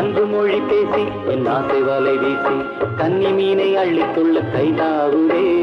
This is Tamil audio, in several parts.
அன்பு மொழி பேசி என் ஆசை வலை வீசி கன்னி மீனை அள்ளித்துள்ள கைதாகுதே.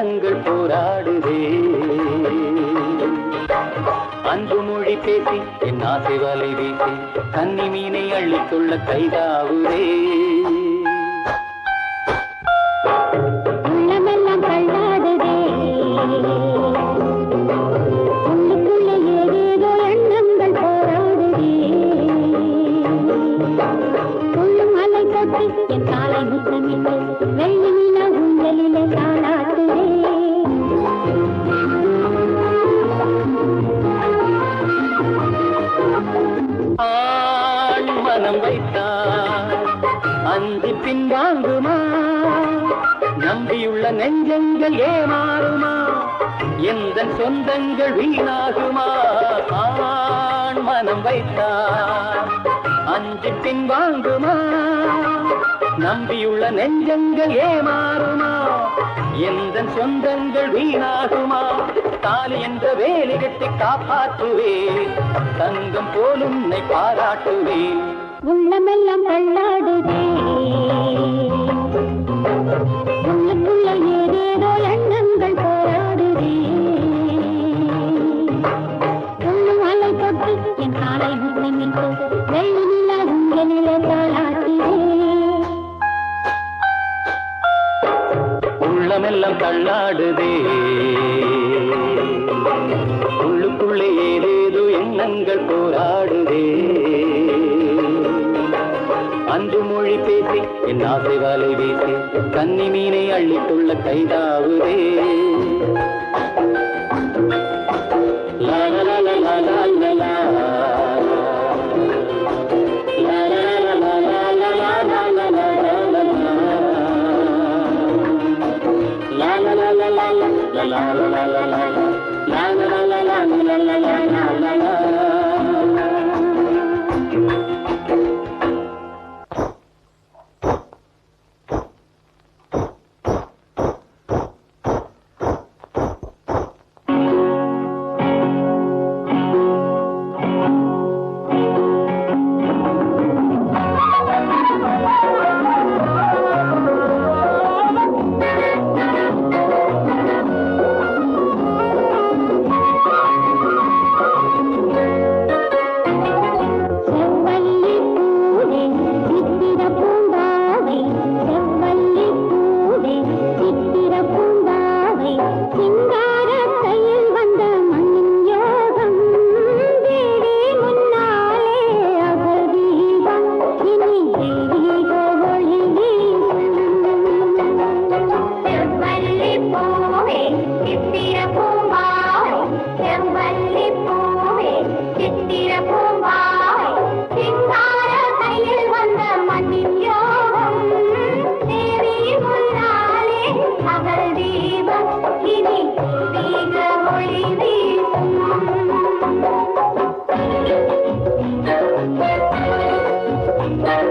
உள்ளங்கள் போராடுதே. அன்பு மொழி பேசி என் ஆசை வலை வீசி கன்னி மீனை அள்ளித்துள்ள கைதாவுதே. கரம் வைத்தார். அஞ்சு பின்வாங்குமா? நம்பியுள்ள நெஞ்சங்கள் ஏமாறுமா? எந்த சொந்தங்கள் வீணாகுமா? ஆண் மனம் வைத்தார். அஞ்சு பின்வாங்குமா? நம்பியுள்ள நெஞ்சங்கள் ஏமாறுமா? எந்த சொந்தங்கள் வீணாகுமா? தாலி என்ற வேலி கட்டி காப்பாற்றுவேன். தங்கம் போலும் பாராட்டுவேன். உள்ளமெல்லாம் கள்ளா அள்ளித்துள்ள கைதாவுதே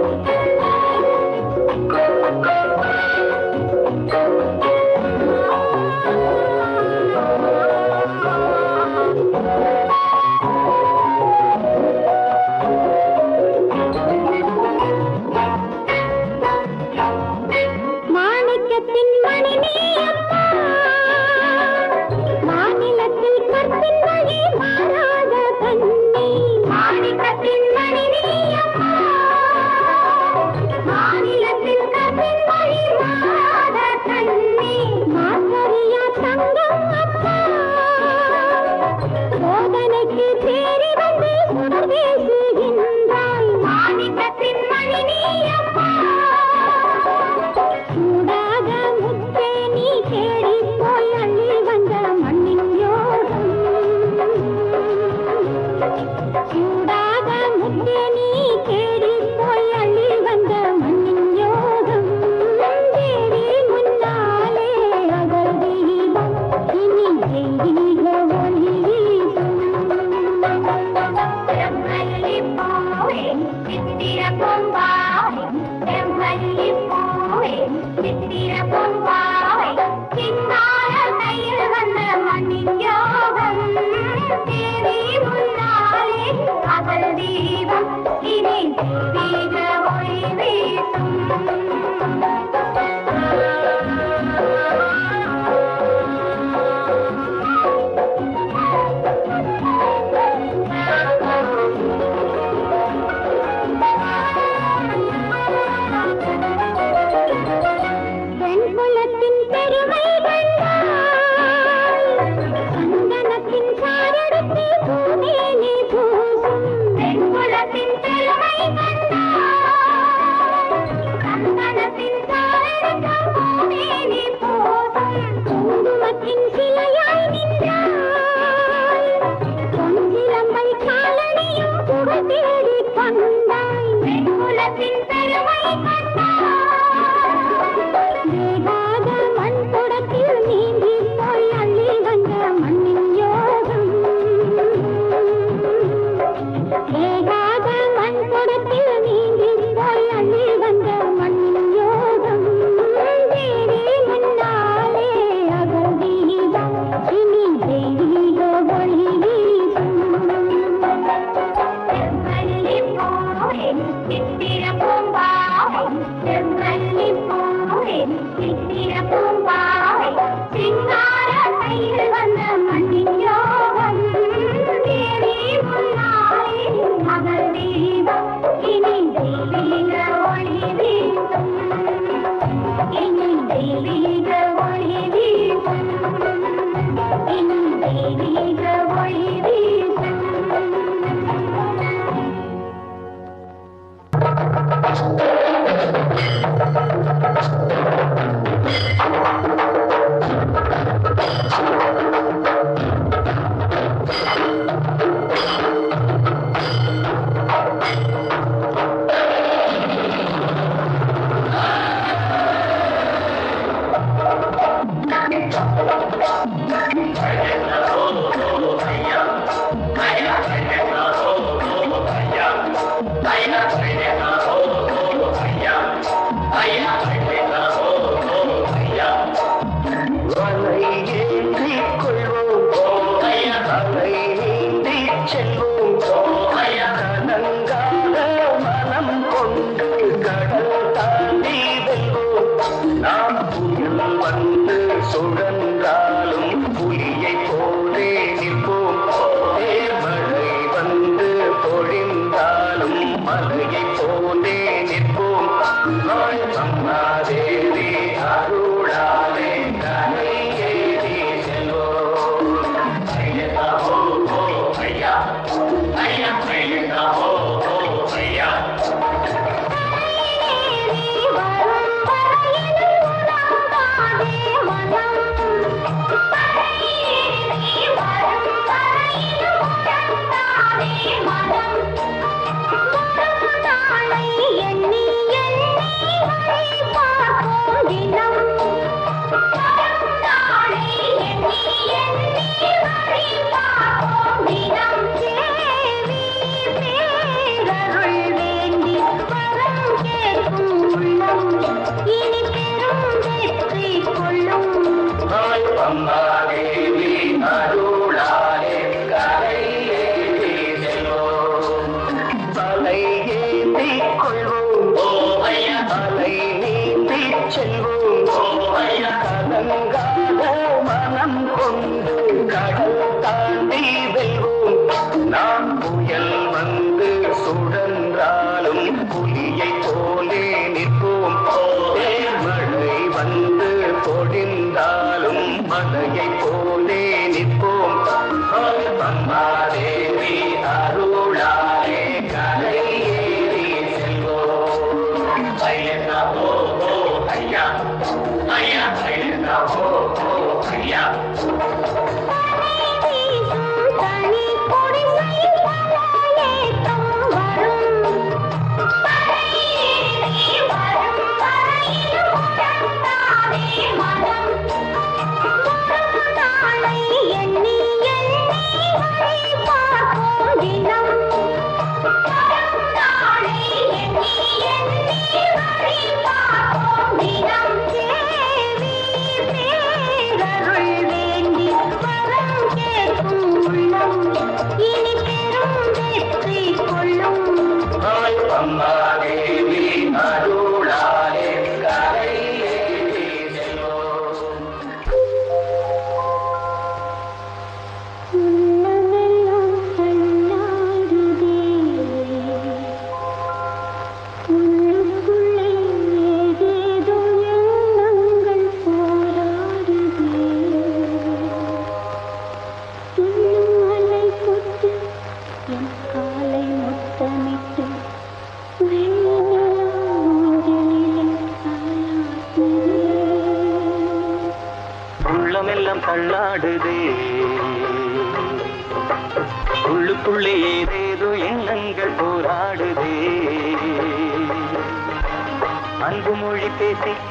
Música வெண்குலத்தின் பெருமை சிங்கார கையில் போலேனி போம் பம்மாதேவி அருளாலே கரை ஏறி செல்வோம் ஐயா ஓ ஐயா ஐயா ஐயா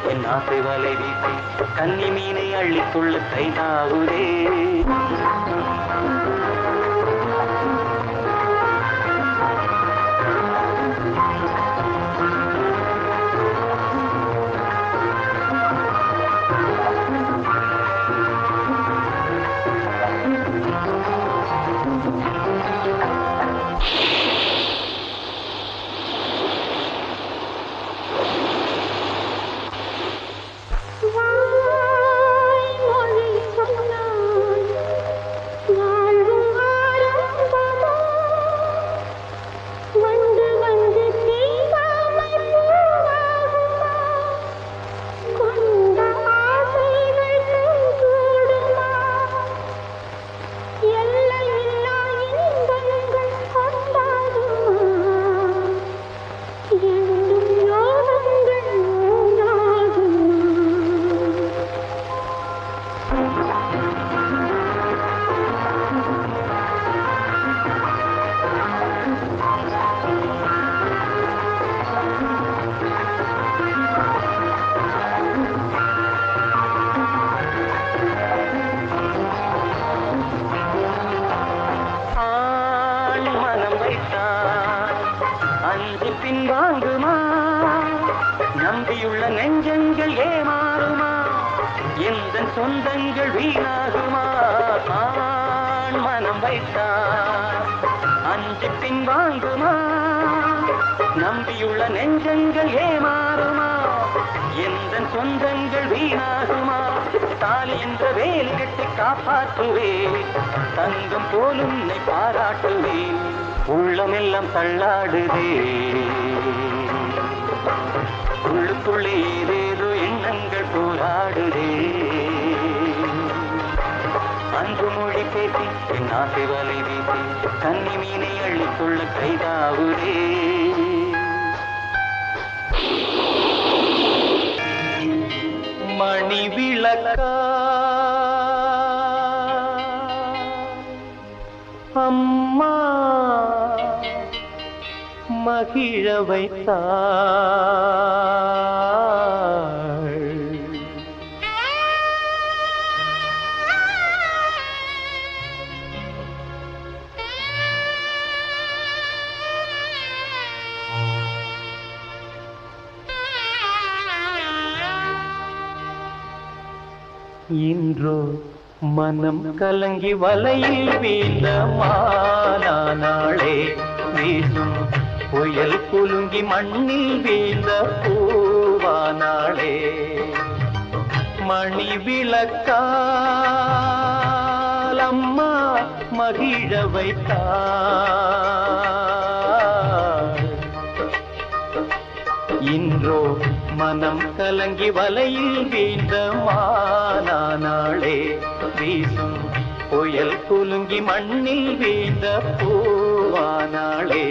என் ஆசை வலை வீசி கன்னி மீனை அள்ளித்துள்ள கைதாகுதே. நம்பியுள்ள நெஞ்சங்கள் ஏமாறுமா? எந்த சொந்தங்கள் வீணாகுமா? தாலி என்ற வேல் கட்டி காப்பாற்றுவேன். தங்கம் போலும் உன்னை பாராட்டுவேன். உள்ளமெல்லாம் தள்ளாடுதே உள்ளுக்குள்ளே ஏதேதோ எண்ணங்கள் போராடுதே அன்பு மொழி பேசி என் ஆசை வலை வீசி கன்னி மீனை அள்ளிக்கொள்ள கைதாவுதே பனி விளக்கா. அம்மா மகிழ வைத்தா. என்றோ மனம் கலங்கி வலையில் வீழ்ந்த மானாளே வீசும் புயல் குலுங்கி மண்ணில் வீழ்ந்த பூவானாளே. மணி விளக்கால் மகிழ வைத்தா இன்றோ மனம் கலங்கி வலையில் வீழ்ந்த மானாளே வீசும் புயல் குலுங்கி மண்ணில் வீழ்ந்த பூவானாளே.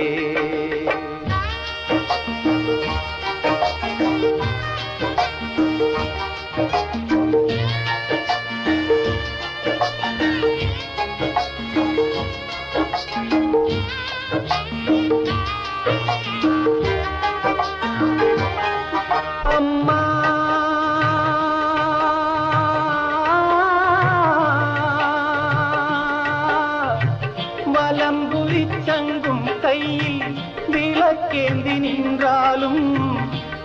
விளக்கேந்தி நின்றாலும்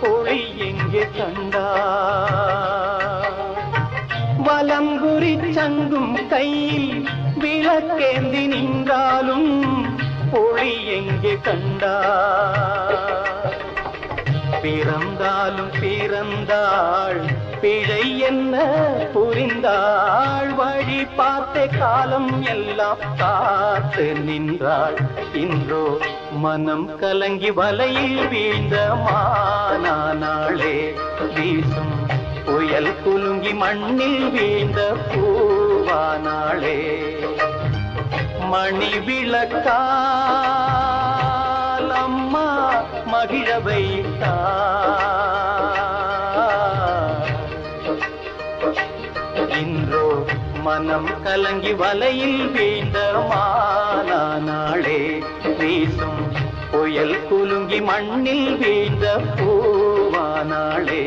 ஒளி எங்கே கண்டா? வலங்குறி சங்கும் கையில் விளக்கேந்தி நின்றாலும் ஒளி எங்கே கண்டா? பிறந்தாலும் பிறந்தாள் பிழை என்ன? புரிந்தாள் வழி பார்த்த காலம் எல்லாம் காத்து நின்றாள். இன்றோ மனம் கலங்கி வலையில் வீழ்ந்த மானாளே வீசும் புயல் குலுங்கி மண்ணில் வீழ்ந்த பூவானாளே. மணி விளக்கால் அம்மா மகிழ வைத்தார் மனம் கலங்கி வலையில் வீழ்ந்த மானாளே வீசும் புயல் குலுங்கி மண்ணில் வீழ்ந்த பூவானாளே